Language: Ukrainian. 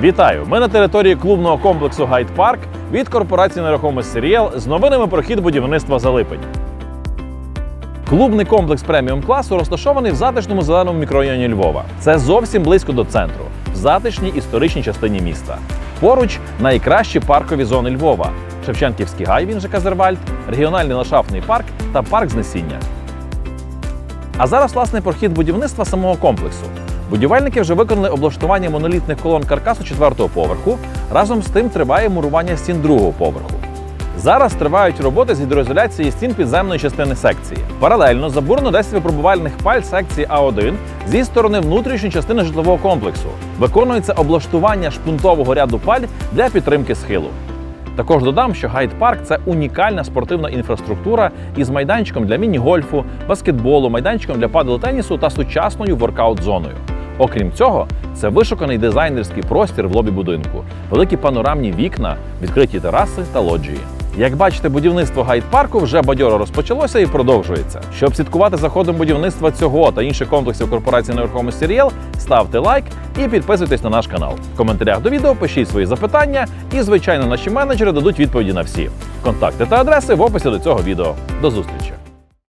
Вітаю! Ми на території клубного комплексу Гайд Парк від корпорації нерухомості Серіал з новинами про хід будівництва за липень. Клубний комплекс преміум класу розташований в затишному зеленому мікрорайоні Львова. Це зовсім близько до центру, в затишній історичній частині міста. Поруч найкращі паркові зони Львова: Шевченківський гай, він же Казервальд, регіональний ландшафтний парк та парк знесіння. А зараз власне про хід будівництва самого комплексу. Будівельники вже виконали облаштування монолітних колон каркасу четвертого поверху. Разом з тим триває мурування стін другого поверху. Зараз тривають роботи з гідроізоляції стін підземної частини секції. Паралельно забурено 10 випробувальних паль секції А1 зі сторони внутрішньої частини житлового комплексу. Виконується облаштування шпунтового ряду паль для підтримки схилу. Також додам, що Гайд Парк це унікальна спортивна інфраструктура із майданчиком для міні-гольфу, баскетболу, майданчиком для падел-тенісу та сучасною воркаут-зоною. Окрім цього, це вишуканий дизайнерський простір в лобі будинку, великі панорамні вікна, відкриті тераси та лоджії. Як бачите, будівництво гайд-парку вже бадьоро розпочалося і продовжується. Щоб слідкувати за ходом будівництва цього та інших комплексів корпорації нерухомості Ріел, ставте лайк і підписуйтесь на наш канал. В коментарях до відео пишіть свої запитання, і, звичайно, наші менеджери дадуть відповіді на всі. Контакти та адреси в описі до цього відео. До зустрічі!